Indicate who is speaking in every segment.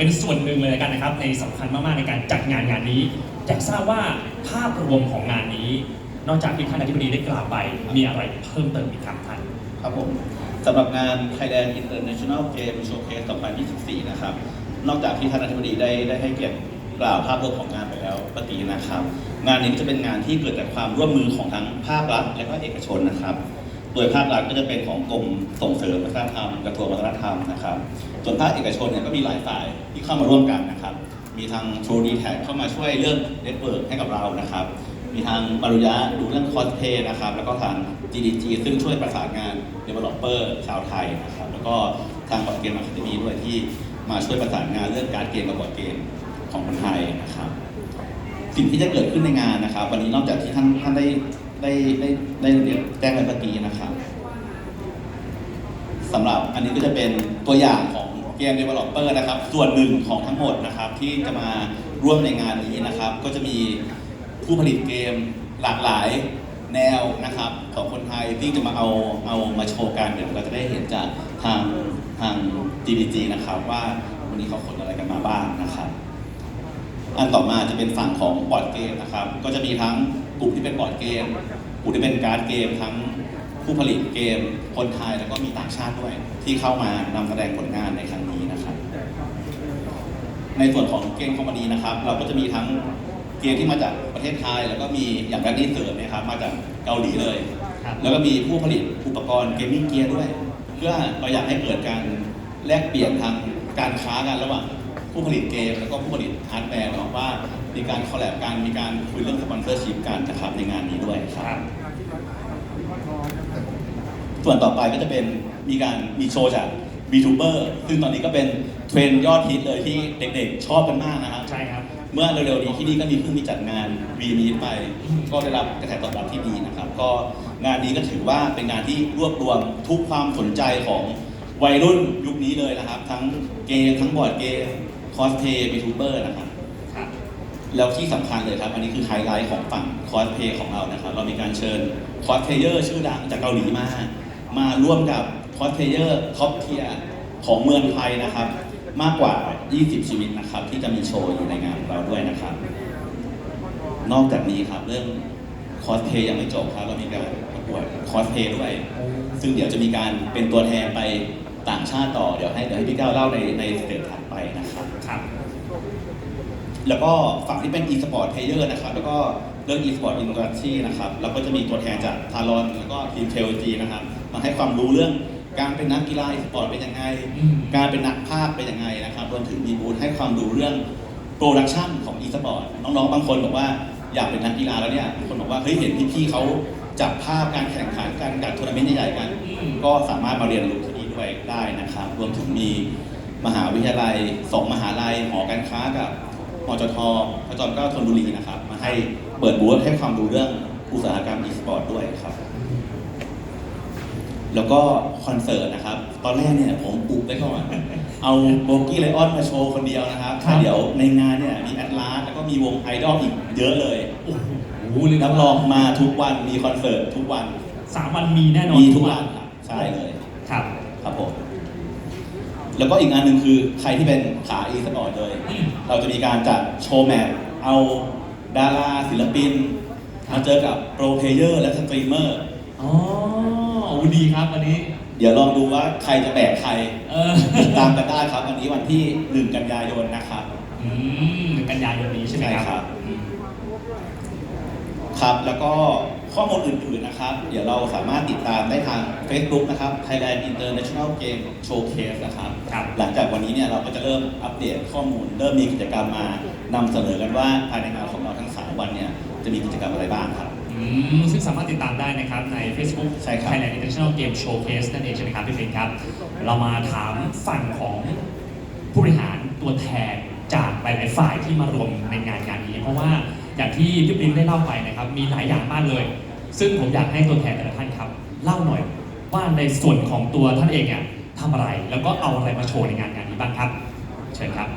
Speaker 1: เป็นส่วนหนึ่งเลยกันนะครับ ในสำคัญมากๆในการจัดงานงานนี้อยากทราบว่าภาพรวมของงานนี้ นอกจากที่ท่านอธิบดีได้กล่าวไป มีอะไรเพิ่มเติมอีกครับท่าน
Speaker 2: ครับผมสำหรับงาน Thailand International Game Showcase 2024 นะครับ นอกจากที่ท่านอธิบดีได้ได้ให้เกียรติกล่าวภาพรวมของงานไปแล้วเมื่อกี้นะครับ งานนี้จะเป็นงานที่เกิดจากความร่วมมือของทั้งภาครัฐและก็เอกชนนะครับ โดยภาครัฐก็จะเป็นของกรมส่งเสริมวัฒนธรรมกระทรวงวัฒนธรรมนะครับ ส่วนภาคเอกชนเนี่ยก็มีหลายฝ่ายที่เข้ามาร่วมกันนะครับ มีทาง True d t a c เข้ามาช่วยเรื่องเน็ตเวิร์กให้กับเรานะครับ มีทางมารุยะดูเรื่องคอสเพย์นะครับ แล้วก็ทาง GDG ซึ่งช่วยประสานงาน Developer ชาวไทยนะครับ แล้วก็ทางบอร์ดเกมอะคาเดมีด้วยที่มาช่วยประสานงานเรื่องการเกมกับบอร์ดเกมของคนไทยนะครับ สิ่งที่จะเกิดขึ้นในงานนะครับ วันนี้นอกจากที่ท่านท่านได้ ได้ได้ได้เรียนแจ้งไปเมื่อกี้นะครับสำหรับอันนี้ก็จะเป็นตัวอย่างของเกม Developer นะครับ ส่วนหนึ่งของทั้งหมดนะครับที่จะมาร่วมในงานนี้นะครับ ก็จะมีผู้ผลิตเกมหลากหลายแนวนะครับของคนไทยที่จะมาเอาเอามาโชว์กันเดี๋ยวเราจะได้เห็นจากทางทาง GDG นะครับว่าวันนี้เขาขนอะไรกันมาบ้างนะครับ อันต่อมาจะเป็นฝั่งของบอร์ดเกมนะครับ ก็จะมีทั้ง กลุ่มที่เป็นบอร์ดเกม กลุ่มที่เป็นการ์ดเกม ทั้งผู้ผลิตเกม คนไทยแล้วก็มีต่างชาติด้วย ที่เข้ามานำแสดงผลงานในครั้งนี้นะครับ ในส่วนของเกมคอมพานีนะครับ เราก็จะมีทั้งเกมที่มาจากประเทศไทย แล้วก็มีอย่างการดีเสิร์ฟนะครับมาจากเกาหลีเลย
Speaker 1: ครับ
Speaker 2: แล้วก็มีผู้ผลิตอุปกรณ์เกมมิ่งเกียร์ด้วย เพื่อเราอยากให้เกิดการแลกเปลี่ยนทางการค้ากันระหว่างผู้ผลิตเกม แล้วก็ผู้ผลิตฮาร์ดแวร์เนาะว่า มีการคอลแลบกันมีการคุยเรื่องสปอนเซอร์ชิพกันนะครับในงานนี้ด้วยครับ ส่วนต่อไปก็จะเป็นมีการมีโชว์จาก VTuber ซึ่งตอนนี้ก็เป็นเทรนด์ยอดฮิตเลยที่เด็กๆ ชอบกันมากนะครับ
Speaker 1: ใช่ครับ
Speaker 2: เมื่อเร็วๆนี้ที่นี่ก็มีเพิ่งมีจัดงาน V m e e t ไป ก็ได้รับกระแสตอบรับที่ดีนะครับ ก็งานนี้ก็ถือว่าเป็นงานที่รวบรวมทุกความสนใจของวัยรุ่นยุคนี้เลยนะครับ ทั้งเกมทั้งบอร์ดเกมคอสเพย์วีทูเบอร์นะครับ
Speaker 1: ครับ
Speaker 2: แล้วที่สำคัญเลยครับ อันนี้คือไฮไลท์ของฝั่งคอสเพย์ของเรานะครับ เรามีการเชิญคอสเพเยอร์ชื่อดังจากเกาหลีมา มาร่วมกับคอสเพเยอร์ท็อปเทียร์ของเมืองไทยนะครับ มากกว่า 20 ชีวิตนะครับ ที่จะมีโชว์อยู่ในงานเราด้วยนะครับ นอกจากนี้ครับเรื่องคอสเพย์ยังไม่จบครับ เรามีการประกวดคอสเพย์ด้วย ซึ่งเดี๋ยวจะมีการเป็นตัวแทนไปต่างชาติต่อ เดี๋ยวให้เดี๋ยวให้พี่ก้าวเล่าในในสเต็ปถัดไปนะครับ
Speaker 1: ครับ
Speaker 2: แล้วก็ฝั่งที่เป็น e-sport player นะครับแล้วก็เรื่อง e-sport industry นะครับแล้วก็จะมีตัวแทนจากทารอนแล้วก็ทีม KOG นะครับมาให้ความรู้เรื่องการเป็นนักกีฬา e-sport เป็นยังไง
Speaker 1: อืม
Speaker 2: การเป็นนักภาคเป็นยังไงนะครับรวมถึงมีบูธให้ความรู้เรื่องโปรดักชันของ e-sport น้องๆ บางคนบอกว่าอยากเป็นนักกีฬาแล้วเนี่ยบางคนบอกว่าเฮ้ยเห็นพี่ๆเขาจับภาพการแข่งขันการจัดทัวร์นาเมนต์ใหญ่ๆกัน
Speaker 1: อืม
Speaker 2: ก็สามารถมาเรียนรู้ที่นี่ด้วยได้นะครับ รวมถึงมีมหาวิทยาลัยสองมหาลัยหอการค้ากับ มจทพระจอมเกล้าธนบุรีนะครับ มาให้เปิดบูธให้ความรู้เรื่องอุตสาหกรรม e-sport ด้วยครับ แล้วก็คอนเสิร์ตนะครับ ตอนแรกเนี่ยผมอุบไว้ก่อน เอาโบกี้ไลออนมาโชว์คนเดียวนะครับ
Speaker 1: ครับ
Speaker 2: เดี๋ยวในงานเนี่ยมีแอดลาสแล้วก็มีวงไอดอลอีกเยอะเลย
Speaker 1: โอ้โหเรียก
Speaker 2: รับ
Speaker 1: ว่าร
Speaker 2: องมาทุกวันมีคอนเสิร์ตทุกวัน
Speaker 1: สามวันมีแน่นอน
Speaker 2: มีทุกวันครับใช่เลย
Speaker 1: ครับ
Speaker 2: ครับผม แล้วก็อีกงานหนึ่งคือใครที่เป็นขา e สปอร์ตเลย
Speaker 1: อืม
Speaker 2: เราจะมีการจัดโชว์แมตช์เอาดาราศิลปินมาเจอกับโปรเพลเยอร์และสตรีมเมอร์
Speaker 1: อ๋อโอ้ดีครับวันนี้
Speaker 2: เดี๋ยวลองดูว่าใครจะแบกใคร
Speaker 1: เออ
Speaker 2: ติดตามกันได้ครับวันนี้วันที่ 1 กันยายนนะครับ
Speaker 1: อืมหนึ่งกันยายนนี้ใช่ไหมครับ
Speaker 2: ใช่ครับ
Speaker 1: อืม
Speaker 2: ครับแล้วก็ ข้อมูลอื่นๆนะครับ เดี๋ยวเราสามารถติดตามได้ทาง Facebook นะครับ Thailand International Game Showcase นะครับ
Speaker 1: ครับ
Speaker 2: หลังจากวันนี้เนี่ยเราก็จะเริ่มอัปเดตข้อมูล เริ่มมีกิจกรรมมานำเสนอกันว่าภายในงานของเราทั้ง 3 วันเนี่ยจะมีกิจกรรมอะไรบ้างครับ
Speaker 1: อืมซึ่งสามารถติดตามได้นะครับใน Facebook
Speaker 2: ใช่ครับ
Speaker 1: Thailand International Game Showcase นั่นเองใช่ไหมครับพี่เฟรนครับ เรามาถามฝั่งของผู้บริหารตัวแทนจากหลายๆฝ่ายที่มารวมในงานงานนี้ เพราะว่า อย่างที่พี่ปริ้นได้เล่าไปนะครับ มีหลายอย่างมากเลย ซึ่งผมอยากให้ตัวแทนแต่ละท่านครับ เล่าหน่อยว่าในส่วนของตัวท่านเองเนี่ยทำอะไรแล้วก็เอาอะไรมาโชว์ในงานงานนี้บ้างครับ เชิญครับ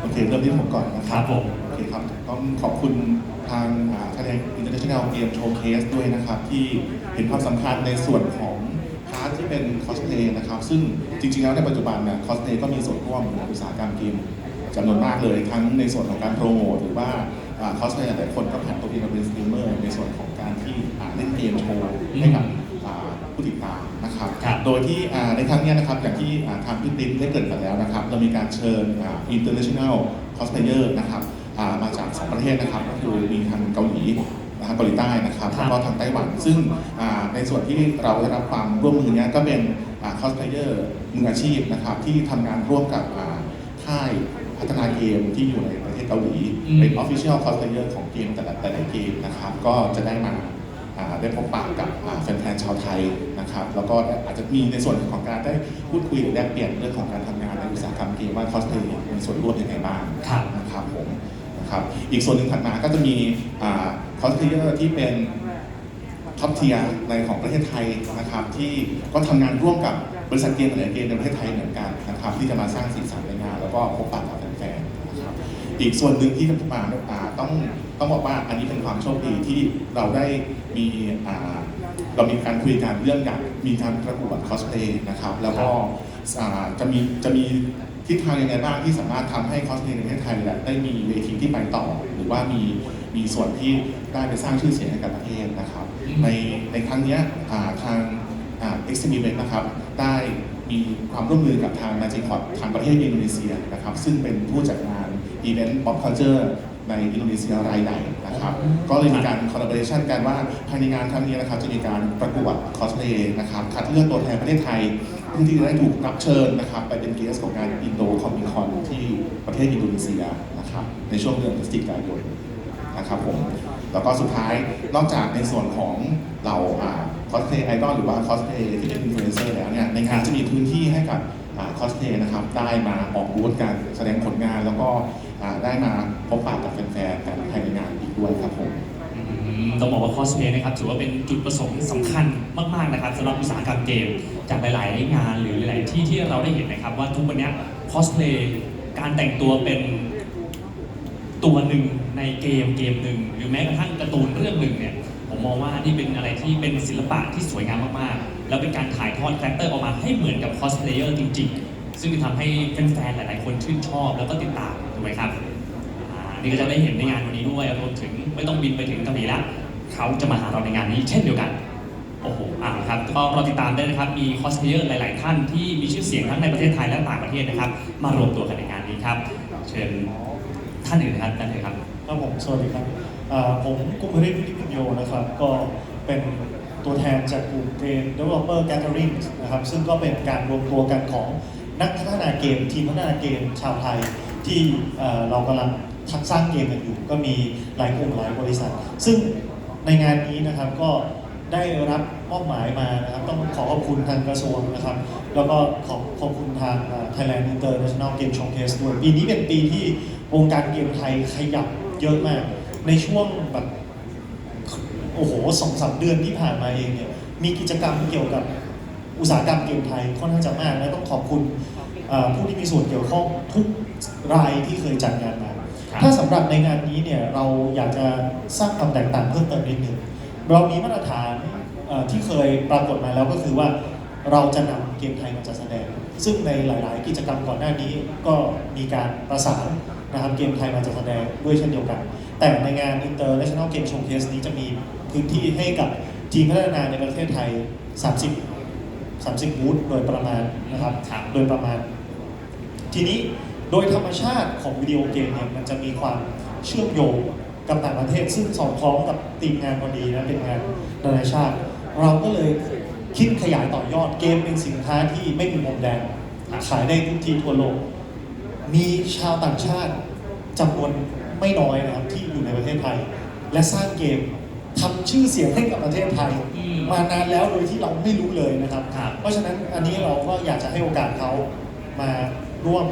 Speaker 3: โอเคเริ่มที่ผมก่อนนะค
Speaker 1: ค
Speaker 3: รั
Speaker 1: รั
Speaker 3: บบ
Speaker 1: ผม
Speaker 3: โอเคครับต้องขอบคุณทางทางอินเตอร์เนชั่นแนลเกมโชว์เคสด้วยนะครับ ที่เห็นความสำคัญในส่วนของพาร์ทที่ที่เป็นคอสเพลย์นะครับ ซึ่งจริงๆแล้วในปัจจุบันเนี่ยคอสเพลย์ก็มีส่วนร่วมในอุตสาหกรรมเกม จำนวนมากเลยทั้งในส่วนของการโปรโมทหรือว่าคอสเพลย์แต่ละคนก็ผ่านตัวเองมาเป็นสตรีมเมอร์ในส่วนของการที่อ่าเล่นเกมโชว์ให้กับอ่าผู้ติดตามนะครับ
Speaker 1: ครับ
Speaker 3: โดยที่อ่าในครั้งเนี้ยนะครับอย่างที่อ่าทางพี่ติ๊มได้เกริดกันแล้วนะครับ เรามีการเชิญอ่า international cosplayer นะครับอ่ามาจากสองประเทศนะครับ ก็คือมีทางเกาหลีนะครับเกาหลีใต้นะครับ
Speaker 1: ครับ
Speaker 3: แล้วก็ทางไต้หวัน ซึ่งอ่าในส่วนที่เราได้รับความร่วมมือเนี้ยก็เป็นคอสเพลเยอร์มืออาชีพนะครับที่ทำงานร่วมกับอ่าค่าย พัฒนาเกมที่อยู่ในประเทศเกาหลี
Speaker 1: อืม
Speaker 3: เป็น Official Cosplayer ของเกมแต่ละแต่ละเกมนะครับ ก็จะได้มาอ่าได้พบปะกับอ่าแฟนๆชาวไทยนะครับ แล้วก็อาจจะมีในส่วนของการได้พูดคุยหรือแลกเปลี่ยนเรื่องของการทำงานในอุตสาหกรรมเกมว่าคอสเพลย์มีส่วนร่วมยังไงบ้าง
Speaker 1: ครับ
Speaker 3: นะครับผมนะครับอีกส่วนหนึ่งถัดมาก็จะมีคอสเพลเยอร์ที่เป็นท็อปเทียในของประเทศไทยนะครับที่ก็ทำงานร่วมกับบริษัทเกมหลายๆเกมในประเทศไทยเหมือนกันนะครับที่จะมาสร้างสีสันในงาน แล้วก็พบปะกับแฟนๆนะครับ อีกส่วนหนึ่งที่จะมาอ่าต้องต้องบอกว่าอันนี้เป็นความโชคดีที่เราได้มีอ่าเรามีการคุยกันเรื่องอยากมีการประกวดคอสเพลย์นะครับ แล้วก็อ่าจะมีจะมีทิศทางยังไงบ้างที่สามารถทำให้คอสเพลย์ในประเทศไทยเนี่ยได้มีเวทีที่ไปต่อ หรือว่ามีมีส่วนที่ได้ไปสร้างชื่อเสียงให้กับประเทศนะครับ
Speaker 1: อืม
Speaker 3: ในในครั้งเนี้ยอ่าทางเอ็กซ์ i ิเนนะครับได้มีความร่วมมือกับทาง Magic c o t ทางประเทศอินโดนีเซียนะครับ ซึ่งเป็นผู้จัดงาน อีเวนต์ Pop Culture ในอินโดนีเซียรายใหญ่นะครับ ก็เลยมีการ collaboration กันว่าภายในงานครั้งนี้นะครับจะมีการประกวดคอสเพลย์นะครับคัดเลือกตัวแทนประเทศไทยเพื่อที่จะได้ถูกรับเชิญนะครับ ไปเป็นเกสของงานอินโดคอมมิคอนที่ประเทศอินโดนีเซียนะครับในช่วงเดือนพฤศจิกายนนะครับผมแล้วก็สุดท้ายนอกจากในส่วนของเราคอสเพลย์ไอดอลหรือว่าคอสเพลย์ที่เป็นอินฟลูเอนเซอร์แล้วเนี่ยในงานจะมีพื้นที่ให้กับคอสเพลย์นะครับได้มาออกบูธกันแสดงผลงานแล้วก็อ่า ได้มาพบปะกับแฟนๆกันภายในงานอีกด้วยครับผม
Speaker 1: อืมต้องบอกว่าคอสเพลย์นะครับถือว่าเป็นจุดประสงค์สำคัญมากๆนะครับสำหรับอุตสาหกรรมเกม จากหลาย ๆ งานหรือหลาย ๆ ที่ที่เราได้เห็นนะครับ ว่าทุกวันเนี้คอสเพลย์การแต่งตัวเป็นตัวหนึ่งในเกมเกมหนึ่งหรือแม้กระทั่งการ์ตูนเรื่องหนึ่งเนี่ยผมมองว่านี่เป็นอะไรที่เป็นศิลปะที่สวยงามมาก ๆ แล้วเป็นการถ่ายทอดคาแรคเตอร์ออกมาให้เหมือนกับคอสเพลเยอร์จริง ๆ ซึ่งทำให้แฟน ๆ หลาย ๆ คนชื่นชอบแล้วก็ติดตาม ไหมครับอ่านี่ก็จะได้เห็นในงานวันนี้ด้วยรวมถึงไม่ต้องบินไปถึงเกาหลีละเขาจะมาหาเราในงานนี้เช่นเดียวกัน โอ้โหอ่าครับก็รอติดตามได้นะครับ มีคอสเพลเยอร์หลาย ๆ ท่านที่มีชื่อเสียงทั้งในประเทศไทยและต่างประเทศนะครับ มารวมตัวกันในงานนี้ครับ เชิญท่านอื่นนะครับท่านอื่นครับ
Speaker 4: ครับผมสวัสดีครับอ่าผมกุมภริตวิทิพิญโยนะครับ ก็เป็นตัวแทนจากกลุ่มเกม Developer Gathering นะครับ ซึ่งก็เป็นการรวมตัวกันของนักพัฒนาเกม ทีมพัฒนาเกมชาวไทย ที่เรากำลังทักสร้างเกมกันอยู่ ก็มีหลายกลุ่มหลายบริษัท ซึ่งในงานนี้นะครับก็ได้รับมอบหมายมานะครับต้องขอขอบคุณทางกระทรวงนะครับ แล้วก็ขอบขอบคุณทาง Thailand International Game Showcase ด้วยปีนี้เป็นปีที่วงการเกมไทยขยับเยอะมาก ในช่วงแบบโอ้โหสองสามเดือนที่ผ่านมาเองเนี่ยมีกิจกรรมเกี่ยวกับอุตสาหกรรมเกมไทยค่อนข้างจะมากและต้องขอบคุณผู้ที่มีส่วนเกี่ยวข้องทุก รายที่เคยจัดงานมา
Speaker 1: ครับ
Speaker 4: ถ้าสำหรับในงานนี้เนี่ยเราอยากจะสร้างความแตกต่างเพิ่มเติมนิดนึงเรามีมาตรฐานเอ่อที่เคยปรากฏมาแล้วก็คือว่าเราจะนำเกมไทยมาจัดแสดง ซึ่งในหลาย ๆ กิจกรรมก่อนหน้านี้ก็มีการประสานนะครับเกมไทยมาจัดแสดงด้วยเช่นเดียวกัน แต่ในงาน International Game Showcase นี้จะมีพื้นที่ให้กับทีมพัฒนาในประเทศไทย 30 30บูธโดยประมาณนะครับ
Speaker 1: ครับ
Speaker 4: โดยประมาณ ทีนี้ โดยธรรมชาติของวิดีโอเกมเนี่ยมันจะมีความเชื่อมโยงกับต่างประเทศ ซึ่งสอดคล้องกับทีมงานพอดีนะเป็นงานนานาชาติ เราก็เลยคิดขยายต่อยอดเกมเป็นสินค้าที่ไม่มีมุมแดงขายได้ทุกที่ทั่วโลก มีชาวต่างชาติจำนวนไม่น้อยนะครับที่อยู่ในประเทศไทย และสร้างเกมทำชื่อเสียงให้กับประเทศไทย
Speaker 1: ม
Speaker 4: มานานแล้วโดยที่เราไม่รู้เลยนะครับ เพราะฉะนั้นอันนี้เราก็อยากจะให้โอกาสเขามาร่วม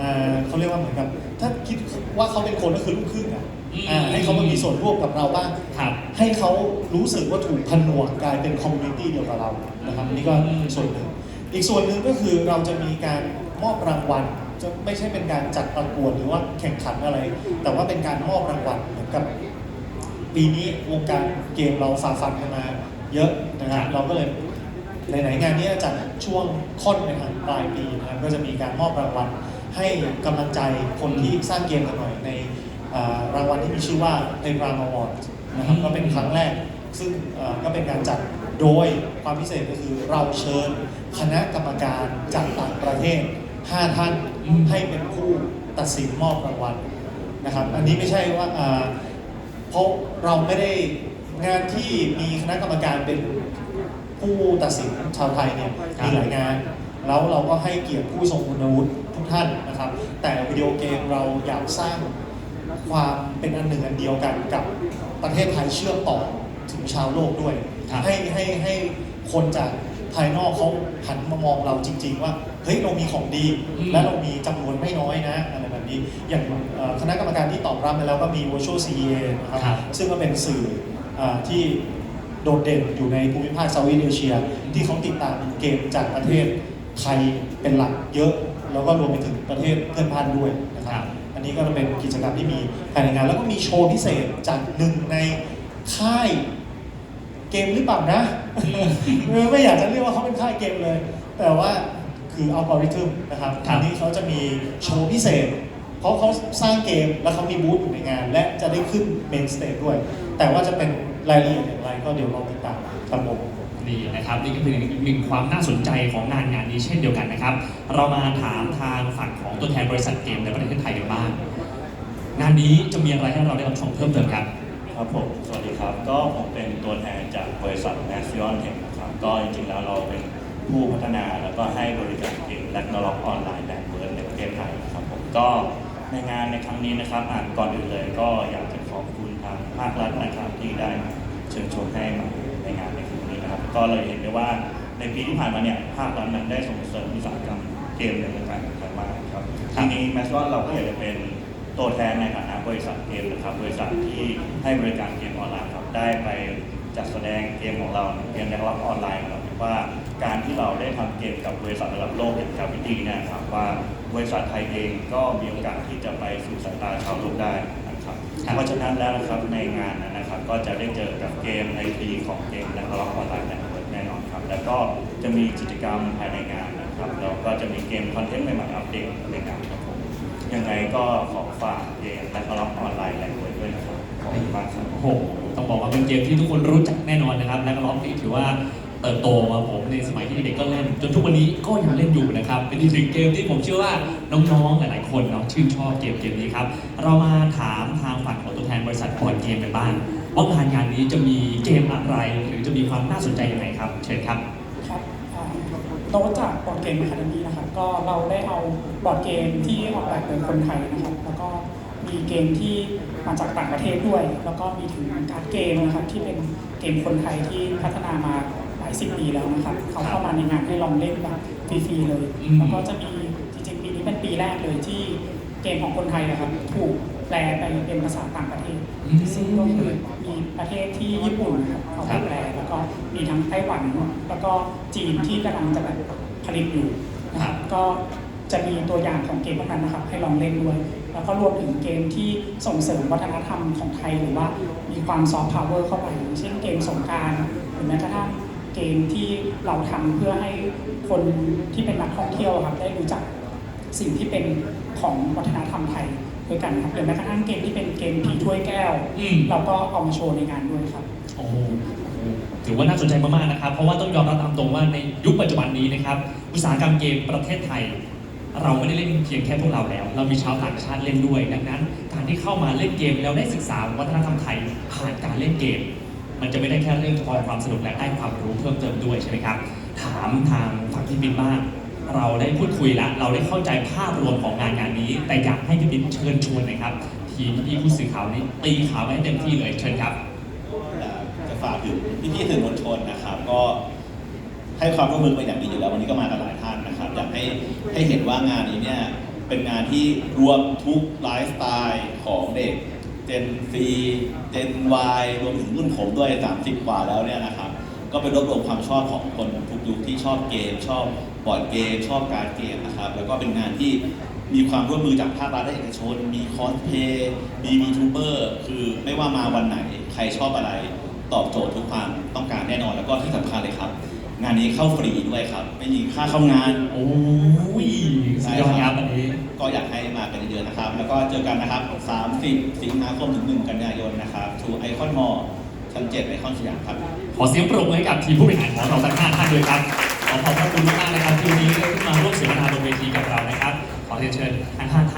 Speaker 4: มาเขาเรียกว่าเหมือนกับ ถ้าคิดว่าเขาเป็นคนก็คือลูกครึ่งอะ
Speaker 1: อืม
Speaker 4: อ่าให้เขามามีส่วนร่วมกับเราบ้าง
Speaker 1: ครับ
Speaker 4: ให้เขารู้สึกว่าถูกผนวกกลายเป็นคอมมูนิตี้เดียวกับเรานะครับอันนี่ก็ส่วนหนึ่ง อีกส่วนหนึ่งก็คือเราจะมีการมอบรางวัลจะไม่ใช่เป็นการจัดประกวดหรือว่าแข่งขันอะไร แต่ว่าเป็นการมอบรางวัลเหมือนกับ ปีนี้วงการเกมเราฝ่าฟันกันมาเยอะนะครับเราก็เลยไหนๆงานนี้จัดช่วงค่อนไปทางปลายปีนะครับก็จะมีการมอบรางวัล ให้กำลังใจคนที่สร้างเกมกันหน่อยในอ่ารางวัลที่มีชื่อว่า Playground Award นะครับก็เป็นครั้งแรก ซึ่งเอ่อก็เป็นการจัดโดยความพิเศษก็คือเราเชิญคณะกรรมการจากต่างประเทศ 5 ท่าน
Speaker 1: อืม
Speaker 4: ให้เป็นผู้ตัดสินมอบรางวัลนะครับ อันนี้ไม่ใช่ว่าอ่าเพราะเราไม่ได้งานที่มีคณะกรรมการเป็นผู้ตัดสินชาวไทยเนี่ยมีหลายงาน แล้วเราก็ให้เกียรติผู้ทรงคุณวุฒิทุกท่านนะครับ แต่วิดีโอเกมเราอยากสร้างความเป็นอันหนึ่งอันเดียวกันกับประเทศไทยเชื่อมต่อถึงชาวโลกด้วย
Speaker 1: ครับ
Speaker 4: ให้ให้ให้คนจากภายนอกเขาหันมามองเราจริง ๆ ว่าเฮ้ยเรามีของดี
Speaker 1: อืม
Speaker 4: และเรามีจำนวนไม่น้อยนะอะไรแบบนี้อย่างเอ่อคณะกรรมการที่ตอบรับไปแล้วก็มี Virtual CEA นะครับ
Speaker 1: ครับ
Speaker 4: ซึ่งก็เป็นสื่ออ่าที่โดดเด่นอยู่ในภูมิภาคเซาท์อีสเอเชีย ที่เขาติดตามเกมจากประเทศ ไทยเป็นหลักเยอะ แล้วก็รวมไปถึงประเทศเพื่อนบ้านด้วยนะค
Speaker 1: ครั
Speaker 4: รับ
Speaker 1: บ
Speaker 4: อันนี้ก็จะเป็นกิจกรรมที่มีภายในงาน แล้วก็มีโชว์พิเศษจากหนึ่งในค่ายเกมหรือเปล่านะไม่อยากจะเรียกว่าเขาเป็นค่ายเกมเลย แต่ว่าคืออัลกอริทึมนะครับ
Speaker 1: ครับ
Speaker 4: อันนี้เขาจะมีโชว์พิเศษเพราะเขาสร้างเกมแล้วเขามีบูธอยู่ในงาน และจะได้ขึ้นเมนสเตจด้วย แต่ว่าจะเป็นรายละเอียดอย่างไรก็เดี๋ยวลองติดตามครับผม
Speaker 1: นี่นะครับนี่ก็เป็นอีกหนึ่งความน่าสนใจของงานงานนี้เช่นเดียวกันนะครับ เรามาถามทางฝั่งของตัวแทนบริษัทเกมในประเทศไทยกันบ้างงานนี้จะมีอะไรให้เราได้รับชมเพิ่มเติมครับ
Speaker 5: ครับผม สวัสดีครับ ก็ผมเป็นตัวแทนจากบริษัท m a x i o n Tech นะครับ ก็จริงๆแล้วเราเป็นผู้พัฒนาแล้วก็ให้บริการเกมและนล็อกออนไลน์แบบเวิร์ดในประเทศไทยครับผม ก็ในงานในครั้งนี้นะครับอ่านก่อนอื่นเลย ก็อยากจะขอบคุณทางภาครัฐนะครับที่ได้เชิญชวนให้มา ก็เลยเห็นได้ว่าในปีที่ผ่านมาเนี่ยภาครัฐนั้นได้ส่งเสริมอุตสาหกรรมเกมในวงการแข่งขันมากครับทีนี้แมสก็เราก็อยากจะเป็นตัวแทนในฐานะบริษัทเกมนะครับบริษัทที่ให้บริการเกมออนไลน์ครับได้ไปจัดแสดงเกมของเราเกมในรับออนไลน์ของเราว่าการที่เราได้ทำเกมกับบริษัทระดับโลกอย่างกาวิตี้เนี่ยครับว่าบริษัทไทยเองก็มีโอกาสที่จะไปสู่สายตาชาวโลกได้นะครับ
Speaker 1: ครับ
Speaker 5: เพราะฉะนั้นแล้วนะครับในงานนั้นนะครับ ก็จะได้เจอกับเกมไอทีของเกมและรับออนไลน์ แล้วก็จะมีกิจกรรมภายในงานนะครับแล้วก็จะมีเกมคอนเทนต์ใหม่ๆอัปเดตในงานครับผมยังไงก็ขอฝากเกมและก็รับออนไลน์แหล่งไว้ด้วยนะครับขอบคุณมากครับ
Speaker 1: โอ้โหต้องบอกว่าเป็นเกมที่ทุกคนรู้จักแน่นอนนะครับ และก็ล็อกนี่ถือว่าเติบโตมาผมในสมัยที่เด็กก็เล่น จนทุกวันนี้ก็ยังเล่นอยู่นะครับ เป็นอีกหนึ่งเกมที่ผมเชื่อว่าน้องๆหลายๆคนเนาะชื่นชอบเกมเกมนี้ครับ เรามาถามทางฝั่งของตัวแทนบริษัทบอร์ดเกมกันบ้าง ว่างานงานนี้จะมีเกมอะไร หรือจะมีความน่าสนใจยังไงครับ เชิญครับ
Speaker 6: ครับอ่าโน้ตจากบอร์ดเกมอะคาเดมี่นะครับ ก็เราได้เอาบอร์ดเกมที่ออกแบบโดยคนไทยนะครับ แล้วก็มีเกมที่มาจากต่างประเทศด้วย แล้วก็มีถึงการ์ดเกมนะครับที่เป็นเกมคนไทยที่พัฒนามาหลายสิบปีแล้วนะครับ เขาเข้ามาในงานให้ลองเล่นแบบฟรีๆเลย
Speaker 1: อืม
Speaker 6: แล้วก็จะมีจริงๆปีนี้เป็นปีแรกเลยที่เกมของคนไทยนะครับ ถูกแปลไปเป็นภาษาต่างประเทศ
Speaker 1: อืม
Speaker 6: ซึ่งก็คือมีประเทศที่ญี่ปุ่นนะครับเขาไปแปลแล้วก็มีทั้งไต้หวันแล้วก็จีนที่กำลังจะแบบผลิตอยู่นะครับก็จะมีตัวอย่างของเกมพวกนั้นนะครับ ให้ลองเล่นด้วย แล้วก็รวมถึงเกมที่ส่งเสริมวัฒนธรรมของไทยหรือว่ามีความซอฟต์พาวเวอร์เข้าไปอย่างเช่นเกมสงกรารหรือแม้กระทั่งเกมที่เราทำเพื่อให้คนที่เป็นนักท่องเที่ยวครับได้รู้จักสิ่งที่เป็นของวัฒนธรรมไทย ด้วยกันครับหรือแม้กระทั่งเกมที่เป็นเกมผีถ้วยแก้ว
Speaker 1: อืม
Speaker 6: เราก็เอามาโชว์ในงานด้วยครับ
Speaker 1: โอ้โหถือว่าน่าสนใจมากๆนะครับ เพราะว่าต้องยอมรับตามตรงว่าในยุคปัจจุบันนี้นะครับ อุตสาหกรรมเกมประเทศไทย เราไม่ได้เล่นเพียงแค่พวกเราแล้ว เรามีชาวต่างชาติเล่นด้วย ดังนั้น การที่เข้ามาเล่นเกมแล้วได้ศึกษาวัฒนธรรมไทยผ่านการเล่นเกม มันจะไม่ได้แค่เรื่องเฉพาะความสนุกและได้ความรู้เพิ่มเติมด้วยใช่ไหมครับ ถามทางฝั่งพี่บินบ้าง เราได้พูดคุยแล้วเราได้เข้าใจภาพรวมของงานงานนี้ แต่อยากให้พี่บินเชิญชวนนะครับ ทีมพี่ผู้สื่อข่าวนี้ตีข่าวไว้ให้เต็มที่เลยเชิญครับ
Speaker 2: จะฝากถึงพี่ๆสื่อมวลชนนะครับ ก็ให้ความร่วมมือเป็นอย่างดีอยู่แล้ววันนี้ก็มากันหลายท่านนะครับอยากให้ให้เห็นว่างานนี้เนี่ยเป็นงานที่รวมทุกไลฟ์สไตล์ของเด็กเจนซีเจน Y รวมถึงรุ่นผมด้วย30กว่าแล้วเนี่ยนะครับ ก็เป็นรวบรวมความชอบของคนทุกยุคที่ชอบเกมชอบ บอร์ดเกมชอบการดเกมนะครับแล้วก็เป็นงานที่มีความร่วมมือจากภาครัฐและเอกชน มีคอสเพย์มีมีทูเบอร์คือไม่ว่ามาวันไหน ใครชอบอะไร ตอบโจทย์ทุกความต้องการแน่นอน แล้วก็ที่สำคัญเลยครับ งานนี้เข้าฟรีด้วยครับ ไม่มีค่าเข้างาน
Speaker 1: โอ้ยสุดยอดครับอันนี้
Speaker 2: ก็อยากให้มากันเยอะๆนะครับ แล้วก็เจอกันนะครับ 30 สิงหาคมถึง 1 กันยายนนะครับทูไอคอนมอลชั้น7ไอคอนสยามครับ
Speaker 1: ขอเสียงปรบมือให้กับทีมผู้บริหารของเราทั้งห้าท่านด้วยครับ ขอบพระคุณมากๆนะครับที่วันนี้ได้มาร่วมเสวนาบนเวทีกับเรานะครับ ขอเรียนเชิญทั้งห้าท่าน